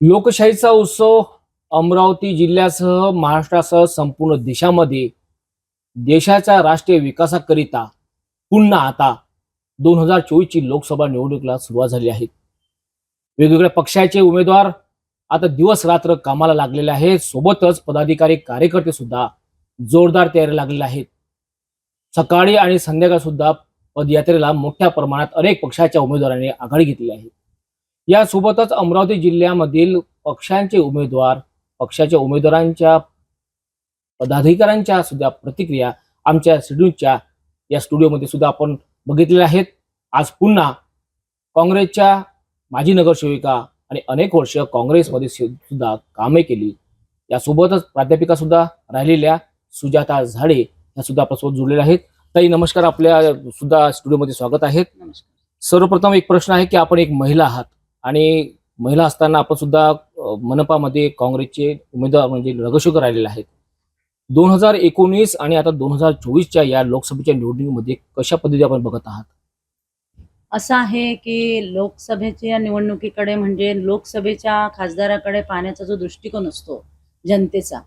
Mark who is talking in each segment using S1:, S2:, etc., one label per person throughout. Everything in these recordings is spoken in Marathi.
S1: लोकशाहीचा उत्सव अमरावती जिल्ह्यासह महाराष्ट्रासह संपूर्ण देशामध्ये देशाच्या राष्ट्रीय विकासाकरिता पुन्हा आता दोन हजार चोवीसची लोकसभा निवडणुकीला सुरुवात झाली आहे. वेगवेगळ्या पक्षाचे उमेदवार आता दिवस रात्र कामाला लागलेले आहेत. सोबतच पदाधिकारी कार्यकर्ते सुद्धा जोरदार तयारी लागलेले आहेत. सकाळी आणि संध्याकाळ सुद्धा पदयात्रेला मोठ्या प्रमाणात अनेक पक्षाच्या उमेदवारांनी आघाडी घेतली आहे. यासोबतच अमरावती जिल्ह्यामधील पक्षांचे उमेदवार पक्षाच्या उमेदवारांच्या पदाधिकाऱ्यांच्या सुद्धा प्रतिक्रिया आमच्या न्यूजच्या या स्टुडिओमध्ये सुद्धा आपण बघितलेल्या आहेत. आज पुन्हा काँग्रेसच्या माजी नगरसेविका आणि अनेक वर्ष काँग्रेसमध्ये सुद्धा कामे केली. यासोबतच प्राध्यापिका सुद्धा राहिलेल्या सुजाता झाडे या सुद्धा आपल्यासोबत जुळलेल्या आहेत. ताई नमस्कार. आपल्या सुद्धा स्टुडिओमध्ये स्वागत आहे.
S2: नमस्कार.
S1: सर्वप्रथम एक प्रश्न आहे की आपण एक महिला आहात. आणि महिला असताना आपण सुद्धा मनपामध्ये काँग्रेसचे उमेदवार म्हणजे नगरसेवक राहिलेले आहेत. दोन हजार एकोणीस आणि आता दोन हजार चोवीसच्या या लोकसभेच्या निवडणुकीमध्ये कशा पद्धती आपण बघत आहात?
S2: असं आहे की लोकसभेच्या निवडणुकीकडे म्हणजे लोकसभेच्या खासदाराकडे पाहण्याचा जो दृष्टिकोन असतो जनतेचा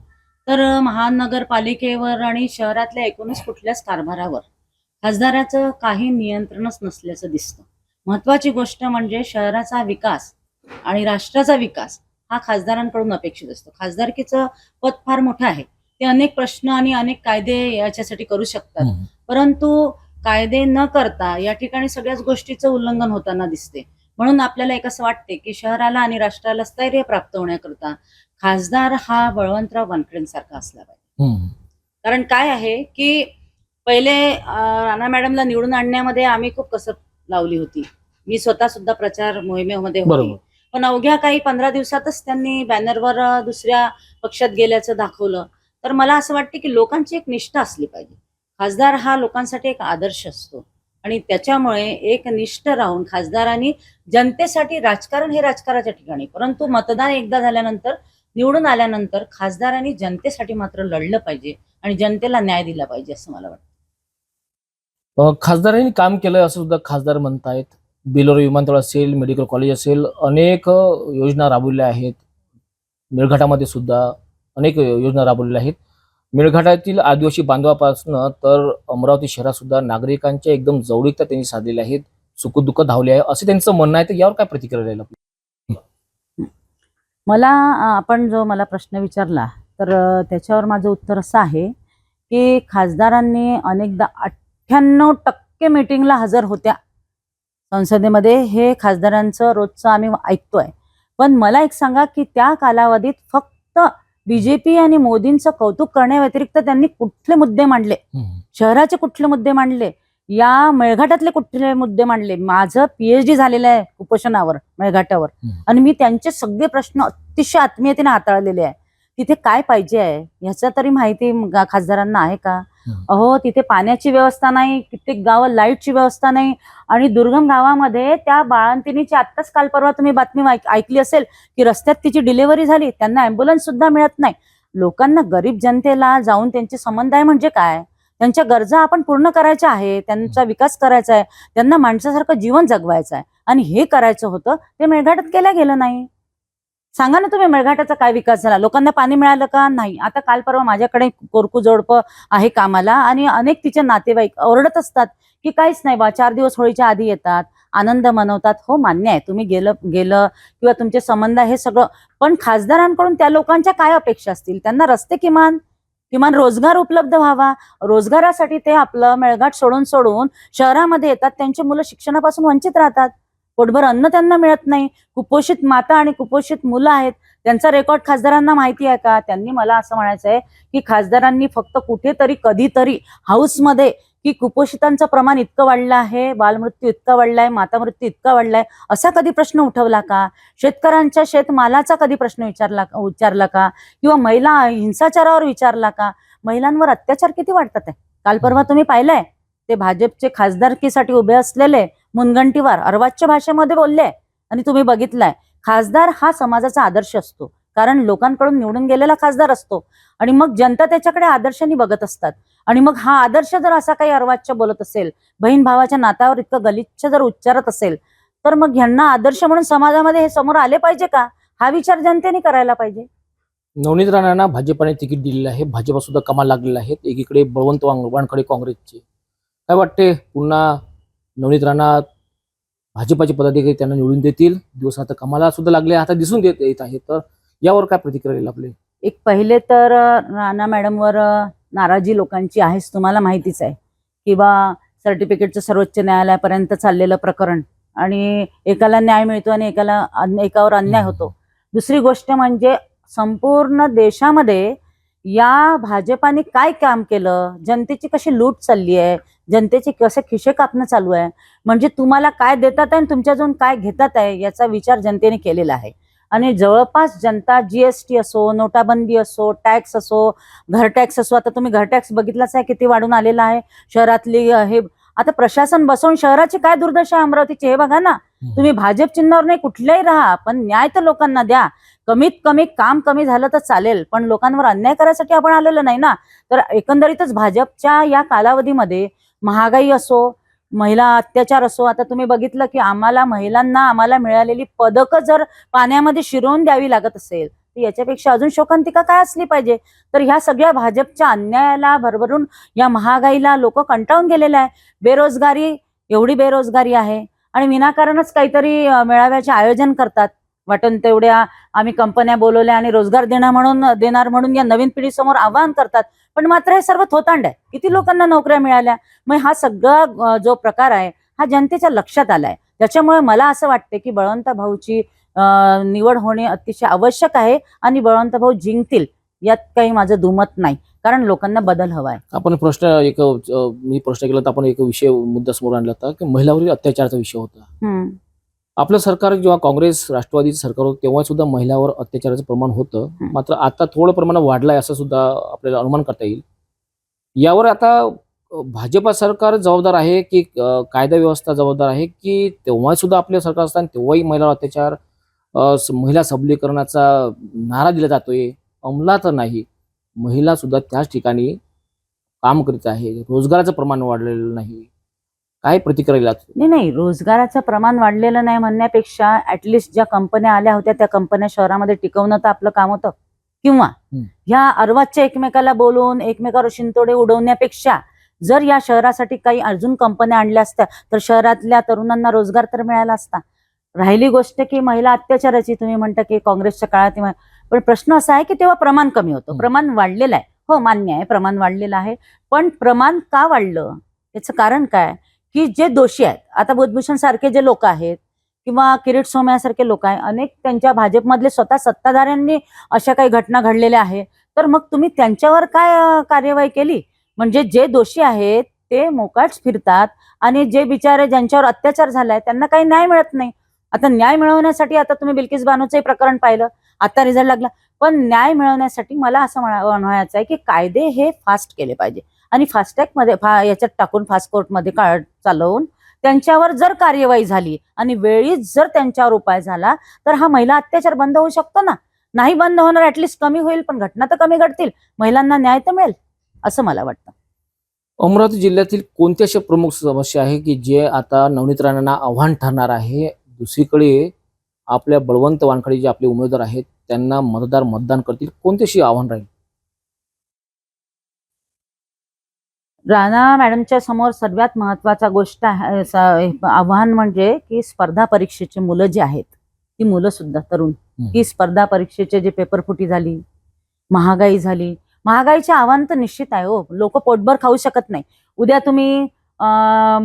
S2: तर महानगरपालिकेवर आणि शहरातल्या एकूणच कुठल्याच कारभारावर खासदाराचं काही नियंत्रणच नसल्याचं दिसतं. महत्वाची गोष्ट म्हणजे शहराचा विकास आणि राष्ट्राचा विकास हा खासदारांकडून अपेक्षित असतो. खासदारकीचं पद फार मोठं आहे. ते अनेक प्रश्न आणि अनेक कायदे याच्यासाठी करू शकतात. परंतु कायदे न करता या ठिकाणी सगळ्याच गोष्टीचं उल्लंघन होताना दिसते. म्हणून आपल्याला एक असं वाटते की शहराला आणि राष्ट्राला स्थैर्य प्राप्त होण्याकरता खासदार हा बळवंतराव वानखेडेंसारखा असला पाहिजे. कारण काय आहे की पहिले राणा मॅडमला निवडून आणण्यामध्ये आम्ही खूप कसर लावली होती. मी स्वतः सुद्धा प्रचार मोहिमेमध्ये होती. पण अवघ्या काही पंधरा दिवसातच त्यांनी बॅनरवर दुसऱ्या पक्षात गेल्याचं दाखवलं. तर मला असं वाटतं की लोकांची एक निष्ठा असली पाहिजे. खासदार हा लोकांसाठी एक आदर्श असतो. आणि त्याच्यामुळे एक निष्ठ राहून खासदारांनी जनतेसाठी राजकारण हे राजकारणाच्या ठिकाणी. परंतु मतदान एकदा झाल्यानंतर निवडून आल्यानंतर खासदारांनी जनतेसाठी मात्र लढलं पाहिजे आणि जनतेला न्याय दिला पाहिजे असं मला वाटतं.
S1: खासदारांनी काम केलंय असं सुद्धा खासदार म्हणतायत. बेलोर विमानतळ असेल मेडिकल कॉलेज असेल अनेक योजना राबवलेल्या आहेत. मेळघाटामध्ये सुद्धा अनेक योजना राबवलेल्या आहेत. मेळघाटातील आदिवासी बांधवापासून तर अमरावती शहरात सुद्धा नागरिकांच्या एकदम जवळीकता त्यांनी साधलेल्या आहेत. सुखदुःख धावले आहे. असं त्यांचं म्हणणं आहे. तर यावर काय प्रतिक्रिया राहील आपली?
S2: मला आपण जो मला प्रश्न विचारला तर त्याच्यावर माझं उत्तर असं आहे की खासदारांनी अनेकदा अठ्ठ्याण्णव टक्के मीटिंगला हजर होत्या. संसदेमध्ये हे खासदारांचं रोजचं आम्ही ऐकतोय. पण मला एक सांगा की त्या कालावधीत फक्त बीजेपी आणि मोदींचं कौतुक करण्याव्यतिरिक्त त्यांनी कुठले मुद्दे मांडले? शहराचे कुठले मुद्दे मांडले? या मेळघाटातले कुठले मुद्दे मांडले? माझं पीएचडी झालेलं आहे कुपोषणावर मेळघाटावर. आणि मी त्यांचे सगळे प्रश्न अतिशय आत्मीयतेने हाताळलेले आहे. तिथे काय पाहिजे आहे? ह्याचा तरी माहिती खासदारांना आहे का. अहो तिथे पाण्याची व्यवस्था नाही कित्येक गावं लाईटची व्यवस्था नाही आणि दुर्गम गावामध्ये त्या बाळंतिणीची आत्ताच काल परवा तुम्ही बातमी ऐकली असेल की रस्त्यात तिची डिलिव्हरी झाली त्यांना अँब्युलन्स सुद्धा मिळत नाही. लोकांना गरीब जनतेला जाऊन त्यांचे संबंध आहे म्हणजे काय? त्यांच्या गरजा आपण पूर्ण करायच्या आहे त्यांचा विकास करायचा आहे त्यांना माणसासारखं जीवन जगवायचं आहे आणि हे करायचं होतं ते मेळघाटात केलं गेलं नाही. सांगा ना तुम्ही मेळघाटाचा काय विकास झाला? लोकांना पाणी मिळालं का? नाही. आता काल परवा माझ्याकडे कोरकू जोडपं आहे कामाला आणि अनेक तिचे नातेवाईक ओरडत असतात की काहीच नाही बा चार दिवस होळीच्या आधी येतात आनंद मनवतात. हो मान्य आहे. तुम्ही गेलं गेलं किंवा तुमचे संबंध हे सगळं पण खासदारांकडून त्या लोकांच्या काय अपेक्षा असतील? त्यांना रस्ते किमान किमान रोजगार उपलब्ध व्हावा. रोजगारासाठी ते आपलं मेळघाट सोडून सोडून शहरामध्ये येतात. त्यांची मुलं शिक्षणापासून वंचित राहतात. पोटभर अन्न त्यांना मिळत नाही. कुपोषित माता आणि कुपोषित मुलं आहेत. त्यांचा रेकॉर्ड खासदारांना माहिती आहे का? त्यांनी मला असं म्हणायचं आहे की खासदारांनी फक्त कुठेतरी कधीतरी हाऊसमध्ये की कुपोषितांचं प्रमाण इतकं वाढलं आहे बालमृत्यू इतका वाढलाय माता मृत्यू इतका वाढलाय असा कधी प्रश्न उठवला का? शेतकऱ्यांच्या शेतमालाचा कधी प्रश्न विचारला विचारला का? किंवा महिला हिंसाचारावर विचारला का? महिलांवर अत्याचार किती वाढतात आहे? काल परवा तुम्ही पाहिलंय ते भाजपचे खासदारकीसाठी उभे असलेले मुनगंटीवार अर्वाच्य भाषेमध्ये बोलले आणि तुम्ही बघितलाय. खासदार हा समाजाचा आदर्श असतो. कारण लोकांकडून निवडून गेलेला खासदार असतो. आणि मग जनता त्याच्याकडे आदर्शाने बघत असतात. आणि मग हा आदर्श जर असा काही अर्वाच्य बोलत असेल बहीण भावाच्या नात्यावर इतकं गलिच्छ जर उच्चारत असेल तर मग ह्यांना आदर्श म्हणून समाजामध्ये हे समोर आले पाहिजे का? हा विचार जनतेने करायला पाहिजे.
S1: नवनीत राणांना भाजपाने तिकीट दिलेलं आहे. भाजपा सुद्धा कमाल लागलेला आहे. एकीकडे बळवंत वांगवांकडे काँग्रेसचे. काय वाटते पुन्हा नवनीत राणा भाजपाचे पदाधिकारी त्यांना निवडून देतील. दिवस आता कमाला सुद्धा लागले आता दिसून देत येत आहे. तर यावर काय प्रतिक्रिया येईल आपले?
S2: एक पहिले तर राणा मॅडमवर नाराजी लोकांची आहेच तुम्हाला माहितीच आहे. किंवा सर्टिफिकेटचं सर्वोच्च न्यायालयापर्यंत चाललेलं प्रकरण. आणि एकाला न्याय मिळतो आणि एकाला अन्य- एकावर अन्याय होतो. दुसरी गोष्ट म्हणजे संपूर्ण देशामध्ये या भाजपाने काय काम केलं? जनतेची कशी लूट चालली आहे? जनतेचे कसे खिशे कापणं चालू आहे? म्हणजे तुम्हाला काय देतात आहे आणि तुमच्याजवळून काय घेतात आहे याचा विचार जनतेने केलेला आहे. आणि जवळपास जनता जीएसटी असो नोटाबंदी असो टॅक्स असो घर टॅक्स असो आता तुम्ही घर टॅक्स बघितलाच आहे किती वाढून आलेला आहे. शहरातली हे आता प्रशासन बसवून शहराची काय दुर्दशा आहे अमरावतीची? हे बघा ना. तुम्ही भाजप चिन्हावर नाही कुठल्याही राहा पण न्याय तर लोकांना द्या. कमीत कमी काम कमी झालं तर चालेल पण लोकांवर अन्याय करायसाठी आपण आलेलो नाही ना. तर एकंदरीतच भाजपच्या या कालावधीमध्ये महागाई असो महिला अत्याचार असो आता तुम्ही बघितलं की आम्हाला महिलांना आम्हाला मिळालेली पदकं जर पाण्यामध्ये शिरवून द्यावी लागत असेल तर याच्यापेक्षा अजून शोकांतिका काय असली पाहिजे? तर ह्या सगळ्या भाजपच्या अन्यायाला भरभरून या महागाईला लोक कंटाळून गेलेले आहे. बेरोजगारी एवढी बेरोजगारी आहे आणि विनाकारणच काहीतरी मेळाव्याचे आयोजन करतात. वाटून तेवढ्या आम्ही कंपन्या बोलवल्या आणि रोजगार देणार म्हणून देणार म्हणून या नवीन पिढीसमोर आवाहन करतात. पण मात्र हे सर्व थोतांड आहे. किती लोकांना नोकऱ्या मिळाल्या? मग हा सगळा जो प्रकार आहे हा जनतेच्या लक्षात आलाय. त्याच्यामुळे मला असं वाटते की बळवंत भाऊची निवड होणे अतिशय आवश्यक आहे आणि बळवंत भाऊ जिंकतील यात काही माझं दुमत नाही. कारण लोकांना बदल हवाय.
S1: आपण प्रश्न एक मी प्रश्न केला तर आपण एक विषय मुद्दा समोर आणला होता की महिलावरील अत्याचाराचा विषय होता.
S2: हम्म.
S1: आपलं सरकार जेव्हा काँग्रेस राष्ट्रवादीचं सरकार होतं तेव्हा सुद्धा महिलावर अत्याचाराचं प्रमाण होतं. मात्र आता थोडं प्रमाण वाढलंय असं सुद्धा आपल्याला अनुमान करता येईल. यावर आता भाजपा सरकार जबाबदार आहे की कायदा व्यवस्था जबाबदार आहे की तेव्हा सुद्धा आपलं सरकार असताना तेव्हाही महिलावर अत्याचार महिला सबलीकरणाचा नारा दिला जातोय अंमलात नाही. महिला सुद्धा त्याच ठिकाणी काम करीत आहे. रोजगाराचं प्रमाण वाढलेलं नाही. काय प्रतिक्रिया?
S2: नाही नाही रोजगाराचं प्रमाण वाढलेलं नाही म्हणण्यापेक्षा ऍटलिस्ट ज्या कंपन्या आल्या होत्या त्या कंपन्या शहरामध्ये टिकवणं तर आपलं काम होतं. किंवा. ह्या अर्वाच्या एकमेकाला बोलून एकमेकावर शिंतोडे उडवण्यापेक्षा जर या शहरासाठी काही अजून कंपन्या आणल्या असत्या तर शहरातल्या तरुणांना रोजगार तर मिळाला असता. राहिली गोष्ट की महिला अत्याचाराची तुम्ही म्हणता की काँग्रेसच्या काळात पण प्रश्न असा आहे की तेव्हा प्रमाण कमी होतं.
S1: हं.
S2: प्रमाण वाढलेलं आहे. हो मान्य आहे प्रमाण वाढलेलं आहे. पण प्रमाण का वाढलं? याचं कारण काय? की जे दोषी आहेत आता बुधभूषण सारखे जे लोक आहेत किंवा किरीट सोमयासारखे लोक आहेत अनेक त्यांच्या भाजपमधले स्वतः सत्ताधाऱ्यांनी अशा काही घटना घडलेल्या आहेत. तर मग तुम्ही त्यांच्यावर काय कार्यवाही केली? म्हणजे जे दोषी आहेत ते मोकाट फिरतात आणि जे बिचारे ज्यांच्यावर अत्याचार झालाय त्यांना काही न्याय मिळत नाही. आता न्याय मिळवण्यासाठी आता तुम्ही बिल्किस बानूचंही प्रकरण पाहिलं आता रिझल्ट लागला. पण न्याय मिळवण्यासाठी मला असं म्हणायचं आहे की कायदे हे फास्ट केले पाहिजे. आणि फास्टॅगमध्ये फा- याच्यात टाकून फास्ट कोर्टमध्ये का चालवून त्यांच्यावर जर कार्यवाही झाली आणि वेळीच जर त्यांच्यावर उपाय झाला तर हा महिला अत्याचार बंद होऊ शकतो ना? नाही बंद होणार ऍटलिस्ट कमी होईल पण घटना तर कमी घडतील. महिलांना न्याय तर मिळेल असं मला वाटतं.
S1: अमरावती जिल्ह्यातील कोणत्या अशा प्रमुख समस्या आहे की जे आता नवनीत राणांना आव्हान ठरणार आहे? दुसरीकडे आपल्या बळवंत वानखडे जे आपले उमेदवार आहेत त्यांना मतदार मतदान करतील. कोणत्याशी आव्हान राहील?
S2: राणा मॅडमच्या समोर सर्वात महत्त्वाचा गोष्ट आव्हान म्हणजे की स्पर्धा परीक्षेची मुलं जी आहेत ती मुलं सुद्धा तरुण. की स्पर्धा परीक्षेचे जे पेपर फुटी झाली महागाई झाली. महागाईचे आव्हान तर निश्चित आहे हो. लोक पोटभर खाऊ शकत नाही. उद्या तुम्ही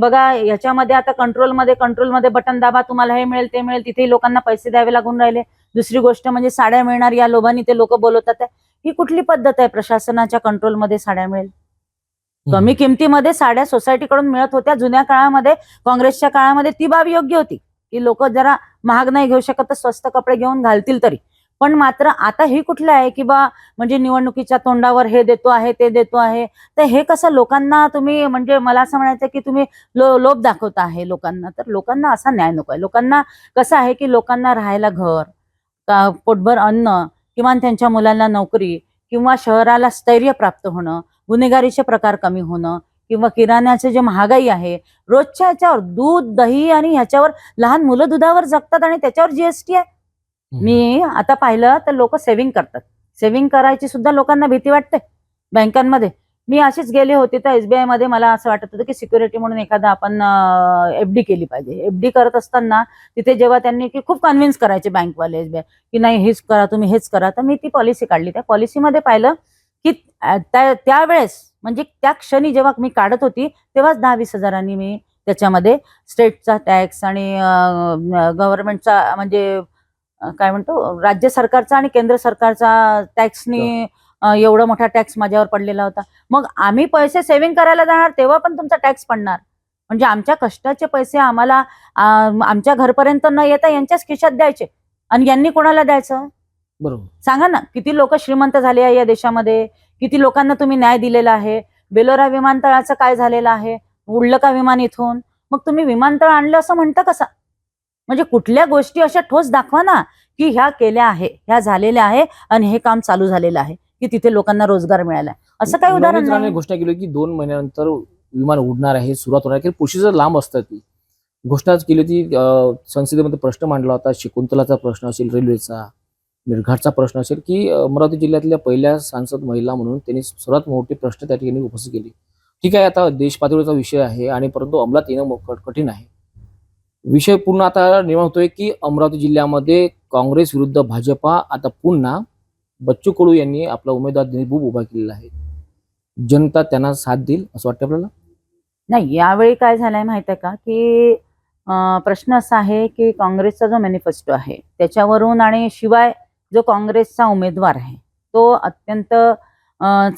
S2: बघा याच्यामध्ये आता कंट्रोलमध्ये कंट्रोलमध्ये बटन दाबा तुम्हाला हे मिळेल ते मिळेल तिथेही लोकांना पैसे द्यावे लागून राहिले. दुसरी गोष्ट म्हणजे साड्या मिळणार या लोभाने ते लोक बोलवतात. ही कुठली पद्धत आहे प्रशासनाच्या कंट्रोलमध्ये साड्या मिळेल? कमी किमतीमध्ये साड्या सोसायटीकडून मिळत होत्या. जुन्या काळामध्ये काँग्रेसच्या काळामध्ये ती बाब योग्य होती. की लोक जरा महाग नाही घेऊ शकत तर स्वस्त कपडे घेऊन घालतील तरी. पण मात्र आता ही कुठलं आहे की बा म्हणजे निवडणुकीच्या तोंडावर हे देतो आहे ते देतो आहे. तर हे कसं लोकांना तुम्ही म्हणजे मला असं म्हणायचं की तुम्ही लो लोभ दाखवता आहे लोकांना. तर लोकांना असा न्याय नको आहे. लोकांना कसं आहे की लोकांना राहायला घर पोटभर अन्न किमान त्यांच्या मुलांना नोकरी किंवा शहराला स्थैर्य प्राप्त होणं गुन्हेगारीचे प्रकार कमी होणं किंवा किराण्याचे जे महागाई आहे रोजच्या ह्याच्यावर दूध दही आणि ह्याच्यावर लहान मुलं दुधावर जगतात आणि त्याच्यावर जीएसटी आहे. मी आता पाहिलं तर लोक सेव्हिंग करतात. सेव्हिंग करायची सुद्धा लोकांना भीती वाटते बँकांमध्ये. मी अशीच गेले होते तर एसबीआयमध्ये मला असं वाटत होतं की सिक्युरिटी म्हणून एखादा आपण एफडी केली पाहिजे. एफडी करत असताना तिथे जेव्हा त्यांनी की खूप कन्व्हिन्स करायचे बँकवाले एसबीआय की नाही हेच करा तुम्ही हेच करा. तर मी ती पॉलिसी काढली. त्या पॉलिसीमध्ये पाहिलं की त्यावेळेस म्हणजे त्या क्षणी जेव्हा मी काढत होती तेव्हाच दहा वीस हजारांनी मी त्याच्यामध्ये स्टेटचा टॅक्स आणि गव्हर्नमेंटचा म्हणजे काय म्हणतो राज्य सरकारचा आणि केंद्र सरकारचा टॅक्सनी एवढा मोठा टॅक्स माझ्यावर पडलेला होता. मग आम्ही पैसे सेव्हिंग करायला जाणार तेव्हा पण तुमचा टॅक्स पडणार. म्हणजे आमच्या कष्टाचे पैसे आम्हाला आमच्या घरपर्यंत न येता यांच्याच खिशात द्यायचे. आणि यांनी कोणाला द्यायचं?
S1: बरोबर.
S2: सांगा ना किती लोक श्रीमंत झाले आहे या देशामध्ये? किती लोकांना तुम्ही न्याय दिलेला आहे? बेलोरा विमानतळाचं काय झालेलं आहे? उडलं का विमान इथून? मग तुम्ही विमानतळ आणलं असं म्हणता कसा? म्हणजे कुठल्या गोष्टी अशा ठोस दाखवा ना की ह्या केल्या आहे ह्या झालेल्या आहे आणि हे काम चालू झालेलं आहे की तिथे लोकांना रोजगार मिळाला असं काही उदाहरण नाही.
S1: घोषणा केली की दोन महिन्यानंतर विमान उडणार आहे सुरुवात होणार आहे प्रोसिजर लांब असतात ती. घोषणाच केली होती अं, संसदेमध्ये प्रश्न मांडला होता शकुंतलाचा प्रश्न असेल रेल्वेचा. म्हणजे निर्घाटचा प्रश्न असेल की अमरावती जिल्ह्यातल्या पहिल्या सांसद महिला म्हणून त्यांनी सर्वात मोठे प्रश्न त्या ठिकाणी उपस्थित केली. ठीक आहे आता देश पातळीचा विषय आहे आणि परंतु अंमलात येणं कठीण आहे. विषय पूर्ण आता निर्माण होतोय की अमरावती जिल्ह्यामध्ये काँग्रेस विरुद्ध भाजपा आता पुन्हा बच्चू कडू यांनी आपला उमेदवार दिलीप उभा केलेला आहे. जनता त्यांना साथ देईल असं वाटतं आपल्याला?
S2: नाही यावेळी काय झालंय माहीत आहे का? की प्रश्न असा आहे की काँग्रेसचा जो मॅनिफेस्टो आहे त्याच्यावरून आणि शिवाय जो काँग्रेसचा उमेदवार आहे तो अत्यंत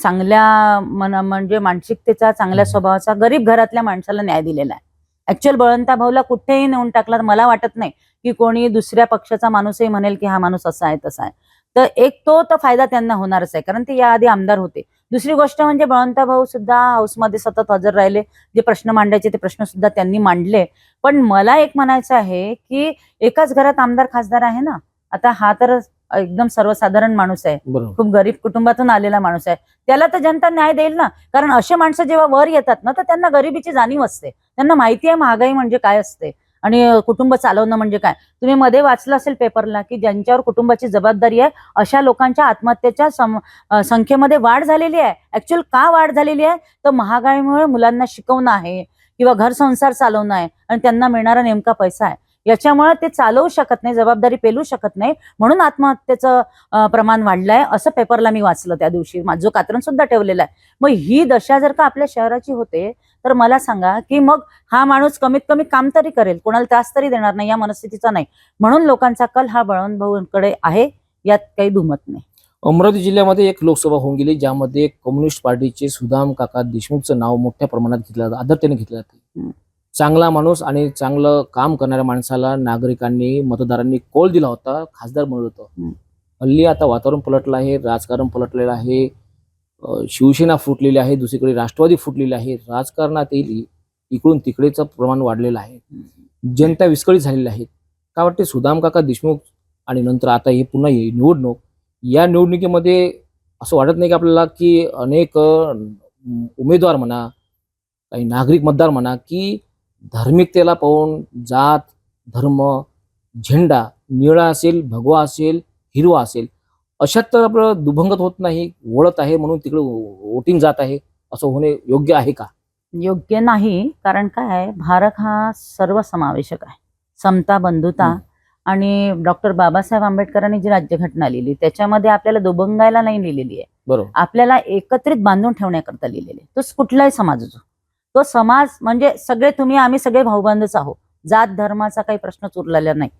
S2: चांगल्या मन म्हणजे मानसिकतेचा चांगल्या स्वभावाचा गरीब घरातल्या माणसाला न्याय दिलेला आहे. ऍक्च्युअल बळवंता भाऊला कुठेही नेऊन टाकला तर मला वाटत नाही की कोणी दुसऱ्या पक्षाचा माणूसही म्हणेल की हा माणूस असा आहे तसा आहे. तर एक तो तर फायदा त्यांना होणारच आहे कारण ते याआधी आमदार होते. दुसरी गोष्ट म्हणजे बळवंता भाऊ सुद्धा हाऊसमध्ये सतत हजर राहिले जे प्रश्न मांडायचे ते प्रश्न सुद्धा त्यांनी मांडले. पण मला एक म्हणायचं आहे की एकाच घरात आमदार खासदार आहे ना? आता हा तर एकदम सर्वसाधारण माणूस आहे. खूप गरीब कुटुंबातून आलेला माणूस आहे. त्याला तर जनता न्याय देईल ना? कारण असे माणसं जेव्हा वर येतात ना तर त्यांना गरिबीची जाणीव असते. त्यांना माहिती आहे महागाई म्हणजे काय असते. आणि कुटुंब चालवणं म्हणजे काय? तुम्ही मध्ये वाचलं असेल पेपरला की ज्यांच्यावर कुटुंबाची जबाबदारी आहे अशा लोकांच्या आत्महत्येच्या संख्येमध्ये वाढ झालेली आहे. ऍक्च्युअल का वाढ झालेली आहे? तर महागाईमुळे मुलांना शिकवणं आहे किंवा घर संसार चालवणं आहे आणि त्यांना मिळणारा नेमका पैसा आहे. याच्यामुळे ते चालवू शकत नाही जबाबदारी पेलू शकत नाही. म्हणून आत्महत्येचं प्रमाण वाढलंय. असं पेपरला मी वाचलं त्या दिवशी. माझं कात्रण सुद्धा ठेवलेलं आहे. मग ही दशा जर का आपल्या शहराची होते तर मला सांगा की मग हा माणूस कमीत कमी काम तरी करेल. कोणाला त्रास तरी देणार नाही या मनस्थितीचा नाही. म्हणून लोकांचा कल हा बळवंत भाऊंकडे आहे यात काही दुमत नाही.
S1: अमरावती जिल्ह्यामध्ये एक लोकसभा होऊन गेली ज्यामध्ये कम्युनिस्ट पार्टीचे सुदाम काका देशमुखचं नाव मोठ्या प्रमाणात घेतलं जातं आदरतेने घेतलं
S2: हम्म.
S1: जाते चांगला माणूस आणि चांगलं काम करणाऱ्या माणसाला नागरिकांनी मतदारांनी कोल दिला होता खासदार म्हणत होतं. हल्ली आता वातावरण पलटलं आहे राजकारण पलटलेलं आहे शिवसेना फुटलेली आहे दुसरीकडे राष्ट्रवादी फुटलेली आहे. राजकारणातील इकडून तिकडेचं प्रमाण वाढलेलं आहे. जनता विस्कळीत झालेली आहे. काय वाटते सुदाम काका देशमुख आणि नंतर आता हे पुन्हा ही निवडणूक या निवडणुकीमध्ये असं वाटत नाही की आपल्याला की अनेक उमेदवार म्हणा काही नागरिक मतदार म्हणा की धार्मिकतेला पाहून जात धर्म झेंडा निळा असेल भगवा असेल हिरवा असेल अशात तर आपलं दुभंगत होत नाही वळत आहे म्हणून तिकडे वोटिंग जात आहे असं होणे योग्य आहे का?
S2: योग्य नाही कारण काय आहे भारत हा सर्वसमावेशक आहे. समता बंधुता. आणि डॉक्टर बाबासाहेब आंबेडकरांनी जी राज्यघटना लिहिली त्याच्यामध्ये आपल्याला दुभंगायला नाही लिहिलेली आहे.
S1: बरोबर.
S2: आपल्याला एकत्रित बांधून ठेवण्याकरता लिहिलेले तो कुठलाही समाज असो. तो समाज म्हणजे सगळे तुम्ही आम्ही सगळे भाऊबंदच आहोत. जात धर्माचा काही प्रश्नच उरलेला नाही.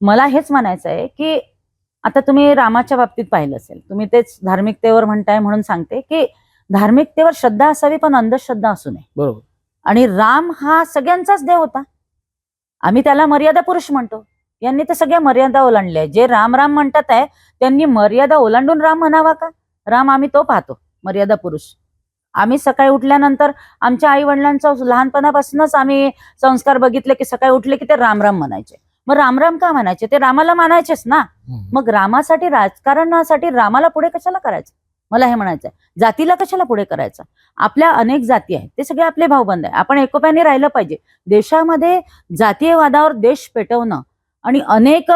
S2: मला हेच म्हणायचं आहे की आता तुम्ही रामाच्या बाबतीत पाहिलं असेल. तुम्ही तेच धार्मिकतेवर म्हणताय म्हणून सांगते की धार्मिकतेवर श्रद्धा असावी पण अंधश्रद्धा असू नये.
S1: बरोबर.
S2: आणि राम हा सगळ्यांचाच देव होता. आम्ही त्याला मर्यादा पुरुष म्हणतो. यांनी तर सगळ्या मर्यादा ओलांडल्या जे राम राम म्हणतात आहे त्यांनी मर्यादा ओलांडून राम म्हणावा का? राम आम्ही तो पाहतो. मर्यादा पुरुष. आम्ही सकाळी उठल्यानंतर आमच्या आई वडिलांचं लहानपणापासूनच आम्ही संस्कार बघितले की सकाळी उठले की ते राम राम म्हणायचे. मग राम राम का म्हणायचे? ते रामाला मानायचेच ना. मग रामासाठी राजकारणासाठी रामाला पुढे कशाला करायचं? मला हे म्हणायचं आहे जातीला कशाला पुढे करायचं? आपल्या अनेक जाती आहेत. ते सगळे आपले भाऊबंद आहे आपण एकोप्याने राहिलं पाहिजे. देशामध्ये जातीयवादावर देश पेटवणं आणि अनेक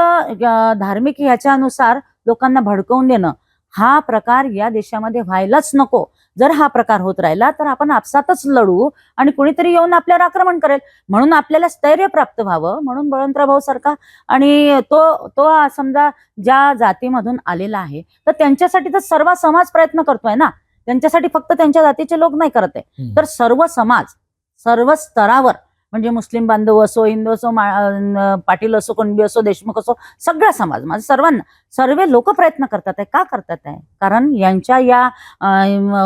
S2: धार्मिक ह्याच्यानुसार लोकांना भडकवून देणं हा प्रकार या देशामध्ये व्हायलाच नको. जर हा प्रकार होत राहिला तर आपण आपसातच लढू आणि कुणीतरी येऊन आपल्यावर आक्रमण करेल. म्हणून आपल्याला स्थैर्य प्राप्त व्हावं म्हणून बळवंतराव भाऊ सारखा आणि तो तो समजा ज्या जातीमधून आलेला आहे तर त्यांच्यासाठी तर सर्व समाज प्रयत्न करतोय ना. त्यांच्यासाठी फक्त त्यांच्या जातीचे लोक नाही करत आहे. तर सर्व समाज सर्व स्तरावर म्हणजे मुस्लिम बांधव असो हिंदू असो पाटील असो कुणबी असो देशमुख असो सगळा समाज माझं सर्वांना सर्व लोक प्रयत्न करतात आहे. का करतात आहे? कारण यांच्या या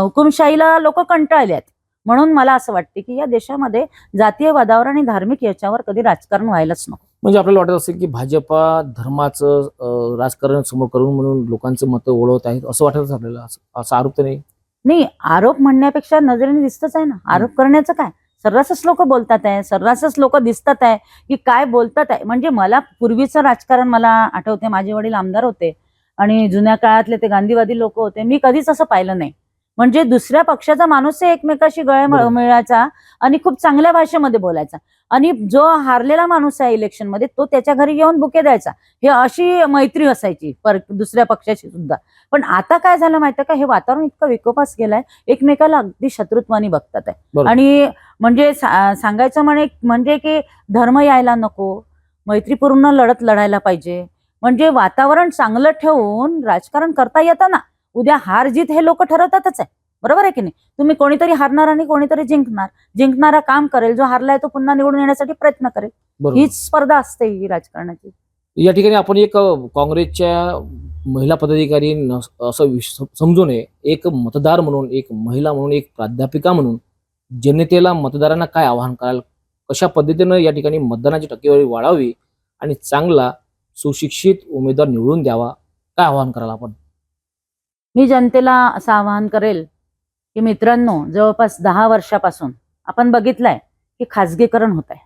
S2: हुकुमशाहीला लोक कंटाळले आहेत. म्हणून मला असं वाटते की या देशामध्ये जातीयवादावर आणि धार्मिक याच्यावर कधी राजकारण व्हायलाच नको.
S1: म्हणजे आपल्याला वाटत असेल की भाजपा धर्माचं राजकारण समोर करून म्हणून लोकांचं मतं ओळवत आहेत असं वाटत आपल्याला? असं- असा आरोप तर नाही?
S2: नाही आरोप म्हणण्यापेक्षा नजरेने दिसतच आहे ना. आरोप करण्याचं काय? सर्रासच लोक बोलतात आहे सर्रासच लोक दिसतात आहे की काय बोलतात आहे. म्हणजे मला पूर्वीचं राजकारण मला आठवते माझे वडील आमदार होते आणि जुन्या काळातले ते गांधीवादी लोक होते मी कधीच असं पाहिलं नाही. म्हणजे दुसऱ्या पक्षाचा माणूस एकमेकाशी गळे. मिळायचा आणि खूप चांगल्या भाषेमध्ये बोलायचा. आणि जो हारलेला माणूस आहे इलेक्शनमध्ये तो त्याच्या घरी येऊन बुके द्यायचा. हे अशी मैत्री असायची पर दुसऱ्या पक्षाची सुद्धा. पण आता काय झालं माहितीये का? हे वातावरण इतकं विकोपास गेलंय एकमेकाला अगदी शत्रुत्वानी बघतात आहे. आणि म्हणजे सांगायचं म्हणे म्हणजे की धर्म यायला नको मैत्रीपूर्ण लढत लढायला पाहिजे. म्हणजे वातावरण चांगलं ठेवून राजकारण करता येतं ना. उद्या हार जीत हे लोक ठरवतातच आहे. बरोबर आहे की नाही? तुम्ही कोणीतरी हारणार आणि कोणीतरी जिंकणार. जिंकणारा काम करेल जो हारलाय तो पुन्हा निवडून येण्यासाठी प्रयत्न करेल. हीच स्पर्धा असते ही राजकारणाची.
S1: या ठिकाणी आपण एक काँग्रेसच्या महिला पदाधिकारी असं समजू नये. एक मतदार म्हणून एक महिला म्हणून एक प्राध्यापिका म्हणून जनतेला मतदारांना काय आवाहन कराल? कशा पद्धतीनं या ठिकाणी मतदानाची टक्केवारी वाढावी आणि चांगला सुशिक्षित उमेदवार निवडून द्यावा? काय आवाहन कराल आपण?
S2: मी जनतेला असं आवाहन करेल की मित्रांनो जवळपास दहा वर्षापासून आपण बघितलंय की खाजगीकरण होत आहे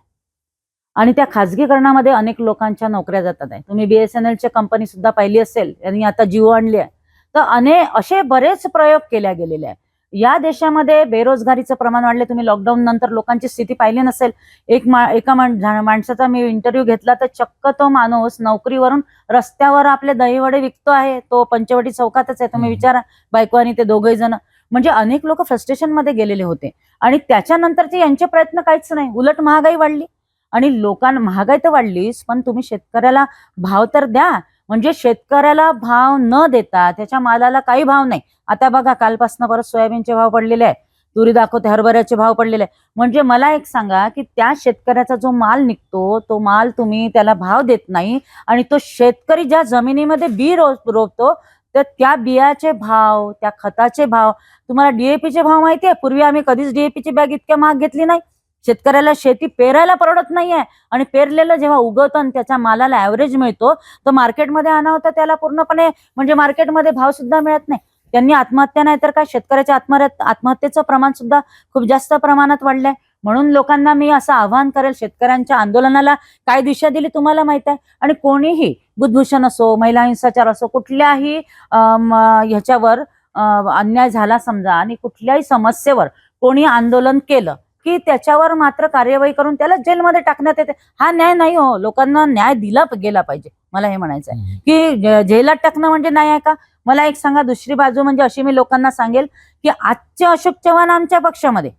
S2: आणि त्या खाजगीकरणामध्ये अनेक लोकांच्या नोकऱ्या जातात आहे. तुम्ही बीएसएनएलची कंपनी सुद्धा पाहिली असेल यांनी आता जिओ आणली आहे. तर अनेक असे बरेच प्रयोग केल्या गेलेले आहे. या देशामध्ये बेरोजगारीचं प्रमाण वाढले तुम्ही लॉकडाऊन नंतर लोकांची स्थिती पाहिली नसेल. एक मा एका माणसाचा मी इंटरव्ह्यू घेतला तर चक्क तो माणूस नोकरीवरून रस्त्यावर आपले दहीवडे विकतो आहे. तो पंचवटी चौकातच आहे. तुम्ही. विचारा बायको आणि ते दोघे जण. म्हणजे अनेक लोक फ्रस्ट्रेशनमध्ये गेलेले होते. आणि त्याच्यानंतरचे यांचे प्रयत्न काहीच नाही. उलट महागाई वाढली. आणि लोकांना महागाई तर वाढलीच पण तुम्ही शेतकऱ्याला भाव तर द्या. म्हणजे शेतकऱ्याला भाव न देता त्याच्या मालाला काही भाव नाही. आता बघा कालपासून परत सोयाबीनचे भाव पडलेले आहे तुरी दाखवते हरभऱ्याचे भाव पडलेले आहे म्हणजे मला एक सांगा की त्या शेतकऱ्याचा जो माल निघतो तो माल तुम्ही त्याला भाव देत नाही आणि तो शेतकरी ज्या जमिनीमध्ये बी रो रोपतो तर त्या बियाचे भाव त्या खताचे भाव तुम्हाला डीएपीचे भाव माहिती आहे? पूर्वी आम्ही कधीच डीएपीची बॅग इतक्या महाग घेतली नाही. शेतकऱ्याला शेती पेरायला परवडत नाहीये. आणि पेरलेलं जेव्हा उगवतं आणि त्याच्या मालाला ऍव्हरेज मिळतो तर मार्केटमध्ये आणा होता त्याला पूर्णपणे म्हणजे मार्केटमध्ये भाव सुद्धा मिळत नाही. त्यांनी आत्महत्या नाही तर काय? शेतकऱ्याच्या आत्महत्या आत्महत्येचं प्रमाण सुद्धा खूप जास्त प्रमाणात वाढलंय. म्हणून लोकांना मी असं आवाहन करेल शेतकऱ्यांच्या आंदोलनाला काय दिशा दिली तुम्हाला माहीत आहे? आणि कोणीही बुधभूषण असो महिला हिंसाचार असो कुठल्याही ह्याच्यावर अन्याय झाला समजा आणि कुठल्याही समस्येवर कोणी आंदोलन केलं की त्याच्यावर मात्र कार्यवाही करून त्याला जेलमध्ये टाकण्यात येते. हा न्याय नाही हो. लोकांना न्याय दिला गेला पाहिजे. मला हे म्हणायचं आहे की जेलात टाकणं म्हणजे नाही आहे का? मला एक सांगा दुसरी बाजू म्हणजे अशी मी लोकांना सांगेल की आजचे अशोक चव्हाण आमच्या पक्षामध्ये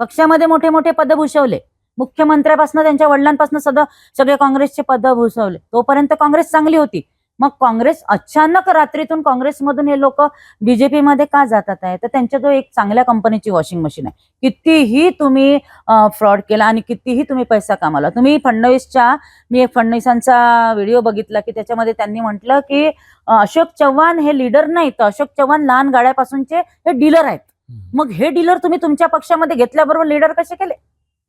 S2: पक्षामध्ये मोठे मोठे पद भूषवले. मुख्यमंत्र्यापासून त्यांच्या वडिलांपासून सगळं सगळे काँग्रेसचे पद भूषवले. तोपर्यंत काँग्रेस चांगली होती. मग काँग्रेस अचानक रात्रीतून काँग्रेसमधून हे लोक बीजेपी मध्ये का जातात आहे? तर त्यांच्या जो एक चांगल्या कंपनीची वॉशिंग मशीन आहे. कितीही तुम्ही फ्रॉड केला आणि कितीही तुम्ही पैसा कमावला. तुम्ही फडणवीसच्या मी एक फडणवीसांचा व्हिडिओ बघितला की त्याच्यामध्ये त्यांनी म्हटलं की अशोक चव्हाण हे लीडर नाही तर अशोक चव्हाण लहान गाड्यापासूनचे हे डीलर आहेत. मग हे डीलर तुम्ही तुमच्या पक्षामध्ये घेतल्याबरोबर लीडर कसे केले?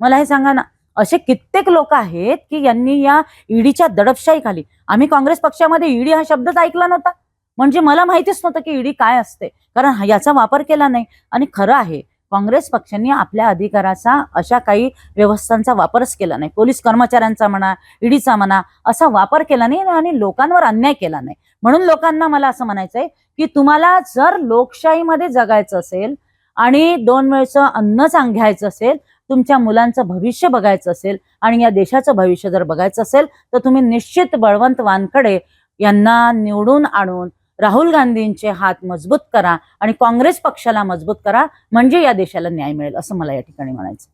S2: मला हे सांगा ना. असे कित्येक लोक आहेत की यांनी या ईडीच्या दडपशाही खाली आम्ही काँग्रेस पक्षामध्ये ईडी हा शब्दच ऐकला नव्हता. म्हणजे मला माहितीच नव्हतं की ईडी काय असते. कारण याचा वापर केला नाही. आणि खरं आहे काँग्रेस पक्षांनी आपल्या अधिकाराचा अशा काही व्यवस्थांचा वापरच केला नाही. पोलीस कर्मचाऱ्यांचा म्हणा ईडीचा म्हणा असा वापर केला नाही आणि लोकांवर अन्याय केला नाही. म्हणून लोकांना मला असं म्हणायचंय की तुम्हाला जर लोकशाहीमध्ये जगायचं असेल आणि दोन वेळचं अन्न सांगायचं असेल तुमच्या मुलांचं भविष्य बघायचं असेल आणि या देशाचं भविष्य जर बघायचं असेल तर तुम्ही निश्चित बळवंत वानखडे यांना निवडून आणून राहुल गांधींचे हात मजबूत करा आणि काँग्रेस पक्षाला मजबूत करा म्हणजे या देशाला न्याय मिळेल असं मला या ठिकाणी म्हणायचं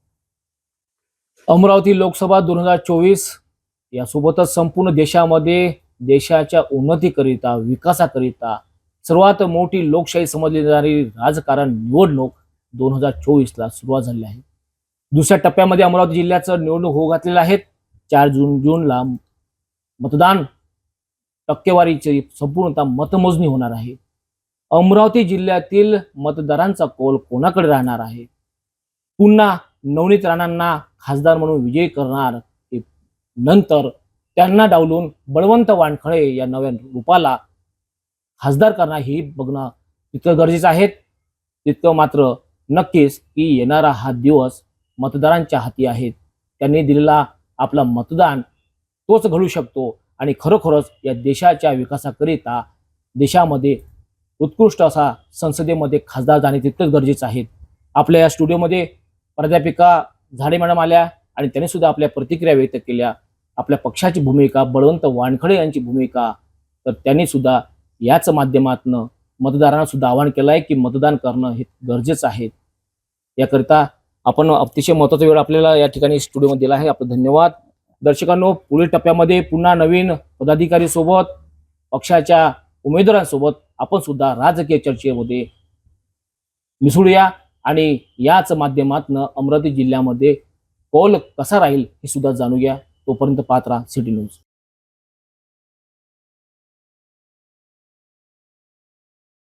S1: अमरावती लोकसभा दोन हजार चोवीस यासोबतच संपूर्ण देशामध्ये देशाच्या उन्नतीकरिता विकासाकरिता सर्वात मोठी लोकशाही समजली जाणारी राजकारण निवडणूक दोन हजार चोवीसला सुरुवात झाली आहे. दुसऱ्या टप्प्यामध्ये अमरावती जिल्ह्याचं निवडणूक होऊ घातलेलं आहे. चार जून जूनला मतदान टक्केवारीची संपूर्णतः मतमोजणी होणार आहे. अमरावती जिल्ह्यातील मतदारांचा कौल कोणाकडे राहणार आहे? पुन्हा नवनीत राणांना खासदार म्हणून विजयी करणार नंतर त्यांना डावलून बळवंत वानखळे या नव्या रूपाला खासदार करणार हे बघणं तितकं गरजेचं आहे. तितकं मात्र नक्कीच की येणारा हा दिवस मतदारांच्या हाती आहेत. त्यांनी दिलेला आपला मतदान तोच घडू शकतो आणि खरोखरच या देशाच्या विकासाकरिता देशामध्ये उत्कृष्ट असा संसदेमध्ये खासदार जाणे तितकंच गरजेचं आहे. आपल्या या स्टुडिओमध्ये प्राध्यापिका झाडे मॅडम आल्या आणि त्यांनी सुद्धा आपल्या प्रतिक्रिया व्यक्त केल्या. आपल्या पक्षाची भूमिका बळवंत वानखडे यांची भूमिका तर त्यांनी सुद्धा याच माध्यमातनं मतदारांना सुद्धा आवाहन केलं आहे की मतदान करणं हे गरजेचं आहे. याकरिता आपण अतिशय महत्त्वाचा वेळ आपल्याला या ठिकाणी स्टुडिओमध्ये दिला आहे. आपलं धन्यवाद. दर्शकांनो पुढील टप्प्यामध्ये पुन्हा नवीन पदाधिकारी सोबत पक्षाच्या उमेदवारांसोबत आपण सुद्धा राजकीय चर्चेमध्ये मिसळूया. आणि याच माध्यमातनं अमरावती जिल्ह्यामध्ये कौल कसा राहील हे सुद्धा जाणूया तोपर्यंत पात्रा सिटी न्यूज.